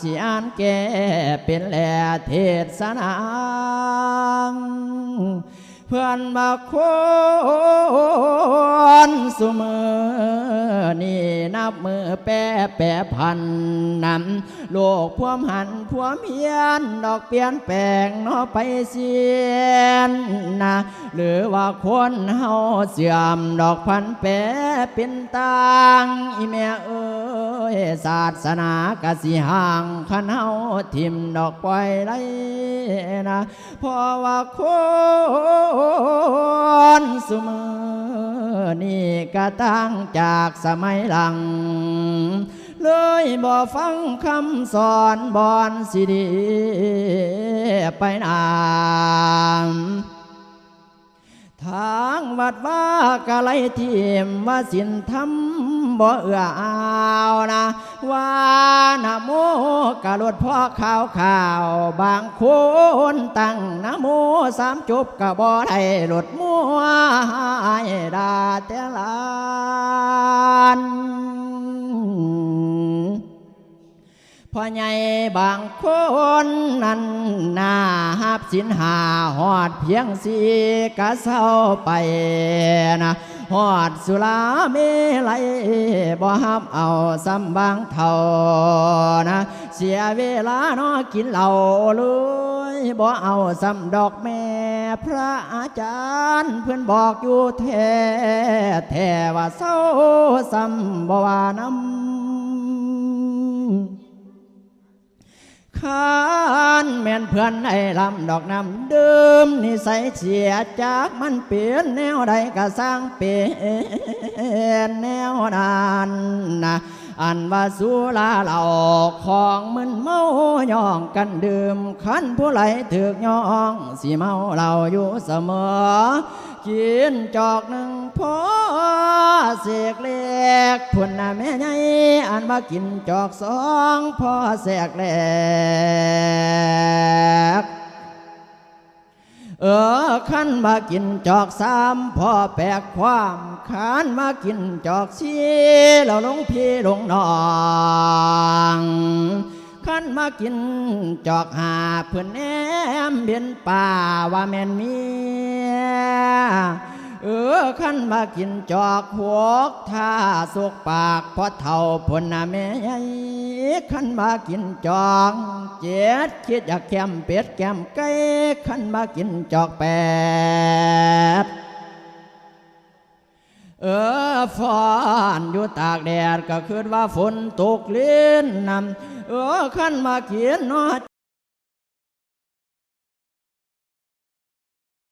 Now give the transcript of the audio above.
สิอันแก่เป็นแหล่เทศนา เพื่อนมาคนสุมือนี่นับมือแปรแปรพันนำโลกพวมหันพวมเพียนดอกเปลี่ยนแปลงนอไปเสียนนะหรือว่าคนเฮาเสื่อมดอกพันแปรเป็นต่างอีแม่เอ้ยศาสนากะสิห่างขันเฮาทิมดอกปล่อยไรนะเพราะว่าคนนสุมือนี่ก็ตั้งจากสมัยหลัง เลยบ่ฟังคำสอนบอนสิดี ไปนานทางวัดว่ากะไลทีมว่าสินทำบ่เอื้ออาวนะว่านะโมกะลดพ่อข่าวข่าว บางคนตั้ง สามจบกะบ่ได้หลุดมัวให้ดาแต่ลานพ่อใหญ่บางคนนั้นนาหับสินหาหอดเพียงสีกะเศร้าไปนะหอดสุราเมลัยบ่หับเอาซ้ำบางเท่านะ เสียเวลาเนอกินเหล้าลย บ่เอาซ้ำดอกแม่พระอาจารย์ เพื่อนบอกอยู่แท้แท้ว่าเศร้าซ้ำบ่ว่านำขานแม่นเพื่อนไอ้ลำดอกน้ำเดิมนิสัยเสียจากมันเปลี่ยนแนวใดก็สร้างเปลี่ยนแนวนั้นนะ อันว่าสุราเหล่าของมึนเมาย่องกันดื่มขันผู้ไหลถึกย่องสิเมาเราอยู่เสมอกินจอกหนึ่งพอเสกเล็กพุ่นน่ะแม่ใหญ่อันว่ากินจอกสองพอแสกแหลก เออขันมากินจอกสามพ่อแปลกความขันมากินจอกสีแล้วลงพี่ลงน้องขันมากินจอกหาเพื่อนแอมเบียนป่าว่าแม่นมี ขั้นมากินจอกหัวกท่าสุกปากพอเท่าพนนาแม่ใหญ่ขั้นมากินจอกเจ็ดคิดอยากแคมเป็ดแกมไก่ขั้นมากินจอกแปดเออฟอนอยู่ตากแดดก็คือว่าฝนตกเลิ้นนำเออขั้นมาเขียนนอ